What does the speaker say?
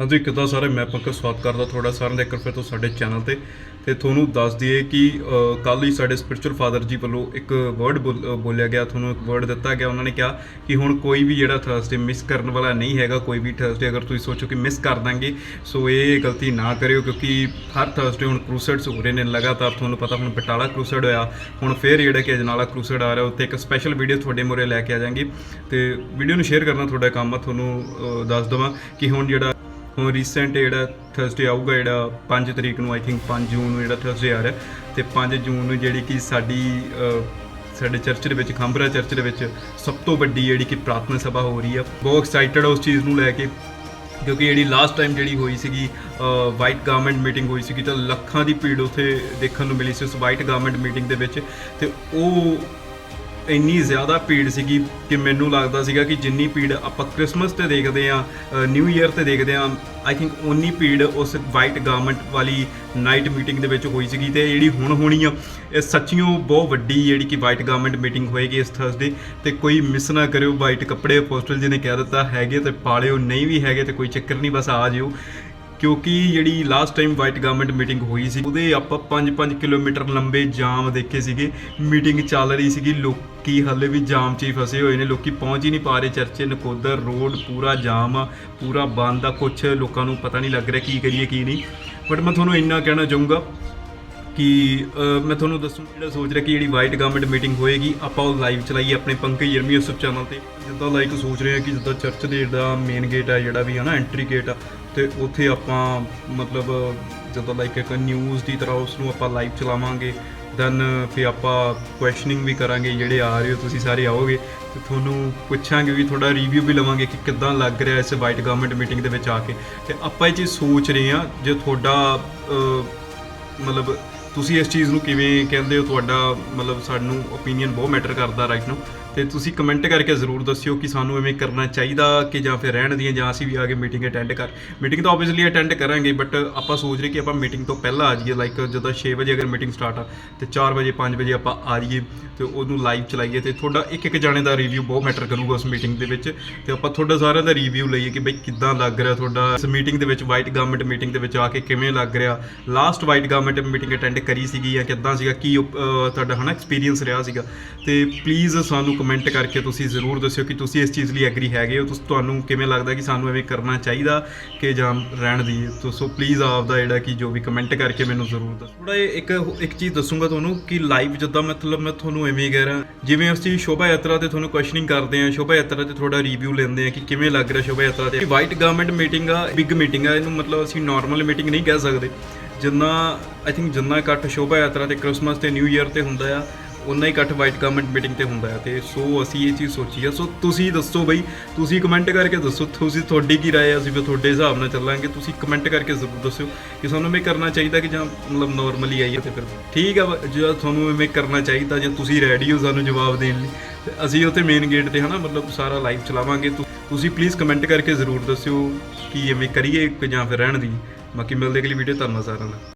ਹਾਂਜੀ ਕਿੱਦਾਂ ਸਾਰੇ ਮੈਂ ਪੰਕਜ ਸਵਾਗਤ ਕਰਦਾ ਤੁਹਾਡਾ ਸਾਰਿਆਂ ਦਾ, ਇੱਕ ਵਾਰ ਫਿਰ ਤੋਂ ਸਾਡੇ ਚੈਨਲ ਤੇ। ਤੇ ਤੁਹਾਨੂੰ ਦੱਸ ਦਈਏ ਕਿ ਕੱਲ ਹੀ ਸਾਡੇ ਸਪਿਰਚੁਅਲ ਫਾਦਰ ਜੀ ਵੱਲੋਂ ਇੱਕ ਵਰਡ ਬੋਲਿਆ ਗਿਆ, ਤੁਹਾਨੂੰ ਇੱਕ ਵਰਡ ਦਿੱਤਾ ਗਿਆ। ਉਹਨਾਂ ਨੇ ਕਿਹਾ ਕਿ ਹੁਣ ਕੋਈ ਵੀ ਜਿਹੜਾ ਥਰਸਡੇ ਮਿਸ ਕਰਨ ਵਾਲਾ ਨਹੀਂ ਹੈਗਾ, ਕੋਈ ਵੀ ਥਰਸਡੇ ਅਗਰ ਤੁਸੀਂ ਸੋਚੋ ਕਿ ਮਿਸ ਕਰ ਦਾਂਗੇ, ਸੋ ਇਹ ਗਲਤੀ ਨਾ ਕਰਿਓ, ਕਿਉਂਕਿ ਹਰ ਥਰਸਡੇ ਹੁਣ ਕਰੂਸੈਡਸ ਹੋ ਰਹੇ ਨੇ ਲਗਾਤਾਰ। ਤੁਹਾਨੂੰ ਪਤਾ ਹੁਣ ਬਟਾਲਾ ਕਰੂਸੈਡ ਹੋਇਆ, ਹੁਣ ਫੇਰ ਜਿਹੜਾ ਕਿ ਅਜਨਾਲਾ ਕਰੂਸੈਡ ਆ ਰਿਹਾ ਉੱਤੇ ਇੱਕ ਸਪੈਸ਼ਲ ਵੀਡੀਓ ਤੁਹਾਡੇ ਮੂਹਰੇ ਲੈ ਕੇ ਆ ਜਾਾਂਗੇ। ਤੇ ਵੀਡੀਓ ਨੂੰ ਸ਼ੇਅਰ ਕਰਨਾ ਤੁਹਾਡਾ ਕੰਮ ਆ, ਤੁਹਾਨੂੰ ਦੱਸ ਦਵਾਂ ਕਿ ਹੁਣ ਜਿਹੜਾ ਹੁਣ ਰੀਸੈਂਟ ਜਿਹੜਾ ਥਰਸਡੇ ਆਊਗਾ, ਜਿਹੜਾ 5 ਤਰੀਕ ਨੂੰ ਆਈ ਥਿੰਕ 5 ਜੂਨ ਨੂੰ ਜਿਹੜਾ ਥਰਸਡੇ ਆ ਰਿਹਾ ਤੇ 5 ਜੂਨ ਨੂੰ ਜਿਹੜੀ ਕਿ ਸਾਡੀ ਸਾਡੇ ਚਰਚ ਦੇ ਵਿੱਚ, ਖੰਬਰਾ ਚਰਚ ਦੇ ਵਿੱਚ ਸਭ ਤੋਂ ਵੱਡੀ ਜਿਹੜੀ ਕਿ ਪ੍ਰਾਰਥਨਾ ਸਭਾ ਹੋ ਰਹੀ ਆ। ਬਹੁਤ ਐਕਸਾਈਟਡ ਆ ਉਸ ਚੀਜ਼ ਨੂੰ ਲੈ ਕੇ, ਕਿਉਂਕਿ ਜਿਹੜੀ ਲਾਸਟ ਟਾਈਮ ਜਿਹੜੀ ਹੋਈ ਸੀਗੀ ਵਾਈਟ ਗਵਰਨਮੈਂਟ ਮੀਟਿੰਗ ਹੋਈ ਸੀਗੀ, ਤਾਂ ਲੱਖਾਂ ਦੀ ਭੀੜ ਉੱਥੇ ਦੇਖਣ ਨੂੰ ਮਿਲੀ ਸੀ ਉਸ ਵਾਈਟ ਗਵਰਨਮੈਂਟ ਮੀਟਿੰਗ ਦੇ ਵਿੱਚ, ਤੇ ਉਹ ਇੰਨੀ ਜ਼ਿਆਦਾ ਭੀੜ ਸੀਗੀ ਕਿ ਮੈਨੂੰ ਲੱਗਦਾ ਸੀਗਾ ਕਿ ਜਿੰਨੀ ਭੀੜ ਆਪਾਂ ਕ੍ਰਿਸਮਸ ਤੇ ਦੇਖਦੇ ਆ ਨਿਊ ਈਅਰ ਤੇ ਦੇਖਦੇ ਆ ਆਈ ਥਿੰਕ ਉਨੀ ਭੀੜ ਉਸ ਵਾਈਟ ਗਾਰਮੈਂਟ ਵਾਲੀ ਨਾਈਟ ਮੀਟਿੰਗ ਦੇ ਵਿੱਚ ਹੋਈ ਸੀਗੀ ਤੇ ਜਿਹੜੀ ਹੁਣ ਹੋਣੀ ਆ, ਇਹ ਸੱਚੀਓ ਬਹੁਤ ਵੱਡੀ ਜਿਹੜੀ ਕਿ ਵਾਈਟ ਗਾਰਮੈਂਟ ਮੀਟਿੰਗ ਹੋਏਗੀ ਇਸ ਥਰਸਡੇ ਤੇ ਕੋਈ ਮਿਸ ਨਾ ਕਰਿਓ ਵਾਈਟ ਕੱਪੜੇ ਅਪੋਸਟਲ ਜੀ ਨੇ ਕਹਿ ਦਿੱਤਾ, ਹੈਗੇ ਤੇ ਪਾਲਿਓ, ਨਹੀਂ ਵੀ ਹੈਗੇ ਤੇ ਕੋਈ ਚੱਕਰ ਨਹੀਂ, ਬਸ ਆ ਜਿਓ। ਕਿਉਂਕਿ ਜਿਹੜੀ last time white government meeting ਹੋਈ ਸੀ, ਉਹਦੇ ਆਪਾਂ 5-5 ਕਿਲੋਮੀਟਰ ਲੰਬੇ ਜਾਮ ਦੇਖੇ ਸੀਗੇ। ਮੀਟਿੰਗ ਚੱਲ ਰਹੀ ਸੀਗੀ, ਲੋਕੀ ਹਾਲੇ ਵੀ ਜਾਮ 'ਚ ਹੀ ਫਸੇ ਹੋਏ ਨੇ। ਲੋਕੀ ਪਹੁੰਚ ਹੀ ਨਹੀਂ ਪਾ ਰਹੇ, ਚਰਚੇ, ਨਕੋਦਰ, ਰੋਡ, ਪੂਰਾ ਜਾਮ ਆ ਪੂਰਾ ਬੰਦ ਆ। ਕੁਝ ਲੋਕਾਂ ਨੂੰ ਪਤਾ ਨਹੀਂ ਲੱਗ ਰਿਹਾ ਕੀ ਕਰੀਏ, ਕੀ ਨਹੀਂ। ਬਟ ਮੈਂ ਤੁਹਾਨੂੰ ਇੰਨਾ ਕਹਿਣਾ ਚਾਹੂੰਗਾ ਕਿ ਮੈਂ ਤੁਹਾਨੂੰ ਦੱਸੂ, ਜਿਹੜਾ ਸੋਚ ਰਿਹਾ ਕਿ ਜਿਹੜੀ ਵਾਈਟ ਗਵਰਨਮੈਂਟ ਮੀਟਿੰਗ ਹੋਏਗੀ, ਆਪਾਂ ਉਹ ਲਾਈਵ ਚਲਾਈਏ ਆਪਣੇ ਪੰਕਜ ਯਰਮੀ ਯੂਸਫ ਚੈਨਲ ਤੇ। ਜਿੱਦਾਂ ਲਾਈਕ ਸੋਚ ਰਹੇ ਹਾਂ ਕਿ ਜਿੱਦਾਂ ਚਰਚ ਦੇ ਜਿਹੜਾ ਮੇਨ ਗੇਟ ਆ, ਜਿਹੜਾ ਵੀ ਹੈ ਨਾ ਐਂਟਰੀ ਗੇਟ ਆ ਤੇ ਉੱਥੇ ਆਪਾਂ ਮਤਲਬ ਜਦੋਂ ਲਾਈਕ ਇੱਕ ਨਿਊਜ਼ ਦੀ ਤਰ੍ਹਾਂ ਉਸ ਨੂੰ ਆਪਾਂ ਲਾਈਵ ਚਲਾਵਾਂਗੇ ਦੈਨ ਫਿਰ ਆਪਾਂ ਕੁਐਸਚਨਿੰਗ ਵੀ ਕਰਾਂਗੇ ਜਿਹੜੇ ਆ ਰਹੇ ਹੋ, ਤੁਸੀਂ ਸਾਰੇ ਆਓਗੇ ਤੇ ਤੁਹਾਨੂੰ ਪੁੱਛਾਂਗੇ ਵੀ ਤੁਹਾਡਾ ਰਿਵਿਊ ਵੀ ਲਵਾਂਗੇ ਕਿ ਕਿੱਦਾਂ ਲੱਗ ਰਿਹਾ ਇਸ ਵਾਈਟ ਗਵਰਨਮੈਂਟ ਮੀਟਿੰਗ ਦੇ ਵਿੱਚ ਆ ਕੇ। ਤੇ ਆਪਾਂ ਇਹ ਚੀਜ਼ ਸੋਚ ਰਹੇ ਹਾਂ ਜੇ ਤੁਹਾਡਾ ਮਤਲਬ ਤੁਸੀਂ ਇਸ ਚੀਜ਼ ਨੂੰ ਕਿਵੇਂ ਕਹਿੰਦੇ ਹੋ, ਤੁਹਾਡਾ ਮਤਲਬ ਸਾਨੂੰ ਓਪੀਨੀਅਨ ਬਹੁਤ ਮੈਟਰ ਕਰਦਾ ਰਾਈਟ ਨੂੰ ਤੇ ਤੁਸੀਂ ਕਮੈਂਟ ਕਰਕੇ ਜ਼ਰੂਰ ਦੱਸਿਓ ਕਿ ਸਾਨੂੰ ਐਵੇਂ ਕਰਨਾ ਚਾਹੀਦਾ ਕਿ ਜਾਂ ਫਿਰ ਰਹਿਣ ਦੀਆਂ ਜਾਂ ਅਸੀਂ ਵੀ ਆ ਕੇ ਮੀਟਿੰਗ ਅਟੈਂਡ ਕਰ ਮੀਟਿੰਗ ਤਾਂ ਆਬਵੀਅਸਲੀ ਅਟੈਂਡ ਕਰਾਂਗੇ ਬਟ ਆਪਾਂ ਸੋਚ ਰਹੇ ਕਿ ਆਪਾਂ ਮੀਟਿੰਗ ਤੋਂ ਪਹਿਲਾਂ ਆ ਜਾਈਏ ਲਾਈਕ ਜਦੋਂ 6 ਵਜੇ ਅਗਰ ਮੀਟਿੰਗ ਸਟਾਰਟ ਆ ਤੇ 4 ਵਜੇ 5 ਵਜੇ ਆਪਾਂ ਆ ਜਾਈਏ ਤੇ ਉਹਨੂੰ ਲਾਈਵ ਚਲਾਈਏ ਤੇ ਤੁਹਾਡਾ ਇੱਕ ਇੱਕ ਜਾਣੇ ਦਾ ਰਿਵਿਊ ਬਹੁਤ ਮੈਟਰ ਕਰੂਗਾ ਉਸ ਮੀਟਿੰਗ ਦੇ ਵਿੱਚ ਤੇ ਆਪਾਂ ਤੁਹਾਡਾ ਸਾਰਿਆਂ ਦਾ ਰਿਵਿਊ ਲਈਏ ਕਿ ਬਈ ਕਿੱਦਾਂ ਲੱਗ ਰਿਹਾ ਤੁਹਾਡਾ। ਇਸ ਮੀਟਿੰਗ ਦੇ ਵਿੱਚ ਵਾਈਟ ਗਵਰਨਮੈਂਟ ਮੀਟਿੰਗ ਦੇ ਵਿੱਚ ਆ ਕੇ ਕਿਵੇਂ ਲੱਗ ਰਿਹਾ। Last white government meeting attend ਕਰੀ ਸੀਗੀ ਜਾਂ ਕਿੱਦਾਂ ਸੀਗਾ ਕੀ ਉਹ, ਅਹ, ਤੁਹਾਡਾ ਹਨਾ ਐਕਸਪੀਰੀਅੰਸ ਰਿਹਾ ਸੀਗਾ। ਤੇ ਪਲੀਜ਼ ਸਾਨੂੰ ਕਮੈਂਟ ਕਰਕੇ ਤੁਸੀਂ ਜ਼ਰੂਰ ਦੱਸਿਓ ਕਿ ਤੁਸੀਂ ਇਸ ਚੀਜ਼ ਲਈ ਐਗਰੀ ਹੈਗੇ ਹੋ। ਤੁਸੀਂ, ਤੁਹਾਨੂੰ ਕਿਵੇਂ ਲੱਗਦਾ ਕਿ ਸਾਨੂੰ ਐਵੇਂ ਕਰਨਾ ਚਾਹੀਦਾ ਕਿ ਜਾਂ ਰਹਿਣ ਦੀ? ਤੋ, ਸੋ ਪਲੀਜ਼ ਆਪਦਾ ਜਿਹੜਾ ਕਿ ਜੋ ਵੀ ਕਮੈਂਟ ਕਰਕੇ ਮੈਨੂੰ ਜ਼ਰੂਰ ਦੱਸੋ। ਥੋੜਾ ਇੱਕ ਇੱਕ ਚੀਜ਼ ਦੱਸੂਗਾ ਤੁਹਾਨੂੰ ਕਿ ਲਾਈਵ ਜਿੱਦਾਂ ਮਤਲਬ ਮੈਂ ਤੁਹਾਨੂੰ ਐਵੇਂ ਕਹਿ ਰਿਹਾ, ਜਿਵੇਂ ਅਸੀਂ ਸ਼ੋਭਾ ਯਾਤਰਾ ਤੇ ਤੁਹਾਨੂੰ ਕੁਐਸਚਨਿੰਗ ਕਰਦੇ ਆ ਸ਼ੋਭਾ ਯਾਤਰਾ ਤੇ ਥੋੜਾ ਰਿਵਿਊ ਲੈਂਦੇ ਆ ਕਿ ਕਿਵੇਂ ਲੱਗ ਰਿਹਾ ਸ਼ੋਭਾ ਯਾਤਰਾ ਤੇ। ਵਾਈਟ ਗਵਰਨਮੈਂਟ ਮੀਟਿੰਗ ਆ ਬਿਗ ਮੀਟਿੰਗ ਆ, ਇਹਨੂੰ ਮਤਲਬ ਅਸੀਂ ਨਾਰਮਲ ਮੀਟਿੰਗ ਨਹੀਂ ਕਹਿ ਸਕਦੇ। ਜਿੰਨਾ ਆਈ ਥਿੰਕ ਜਿੰਨਾ ਇਕੱਠ ਸ਼ੋਭਾ ਯਾਤਰਾ ਤੇ ਕ੍ਰਿਸਮਸ ਤੇ ਨਿਊ ਇਅਰ ਤੇ ਹੁੰਦਾ ਆ ਉਨਾ ਹੀ ਇਕੱਠ ਵਾਈਟ ਗਵਰਨਮੈਂਟ ਮੀਟਿੰਗ ਤੇ ਹੁੰਦਾ ਹੈ ਤੇ ਸੋ ਅਸੀਂ ਇਹ ਚੀਜ਼ ਸੋਚੀ ਆ ਸੋ ਤੁਸੀਂ ਦੱਸੋ ਬਈ ਤੁਸੀਂ ਕਮੈਂਟ ਕਰਕੇ ਦੱਸੋ ਤੁਸੀਂ ਤੁਹਾਡੀ ਕੀ رائے ਹੈ ਅਸੀਂ ਫਿਰ ਤੁਹਾਡੇ ਹਿਸਾਬ ਨਾਲ ਚੱਲਾਂਗੇ ਤੁਸੀਂ ਕਮੈਂਟ ਕਰਕੇ ਜ਼ਰੂਰ ਦੱਸਿਓ ਕਿ ਸਾਨੂੰ ਇਹ ਕਰਨਾ ਚਾਹੀਦਾ ਕਿ ਜਾਂ ਮਤਲਬ ਨਾਰਮਲੀ ਆਈਏ ਤੇ ਫਿਰ ਠੀਕ ਆ ਵਾ, ਜੇ ਤੁਹਾਨੂੰ ਐਵੇਂ ਕਰਨਾ ਚਾਹੀਦਾ ਜਾਂ ਤੁਸੀਂ ਰੈਡੀ ਹੋ ਸਾਨੂੰ ਜਵਾਬ ਦੇਣ ਲਈ ਤੇ ਅਸੀਂ ਉੱਥੇ ਮੇਨ ਗੇਟ ਤੇ ਹਨਾ ਮਤਲਬ ਸਾਰਾ ਲਾਈਵ ਚਲਾਵਾਂਗੇ ਤੁ- ਤੁਸੀਂ ਪਲੀਜ਼ ਕਮੈਂਟ ਕਰਕੇ ਜ਼ਰੂਰ ਦੱਸਿਓ ਕਿ ਐਵੇਂ ਕਰੀਏ ਕਿ ਜਾਂ ਫਿਰ ਰਹਿਣ ਦੀ ਬਾਕੀ ਮਿਲਦੇ ਅਗਲੀ ਵੀਡੀਓ ਧੰਨਵਾਦ ਸਾਰਿਆਂ ਦਾ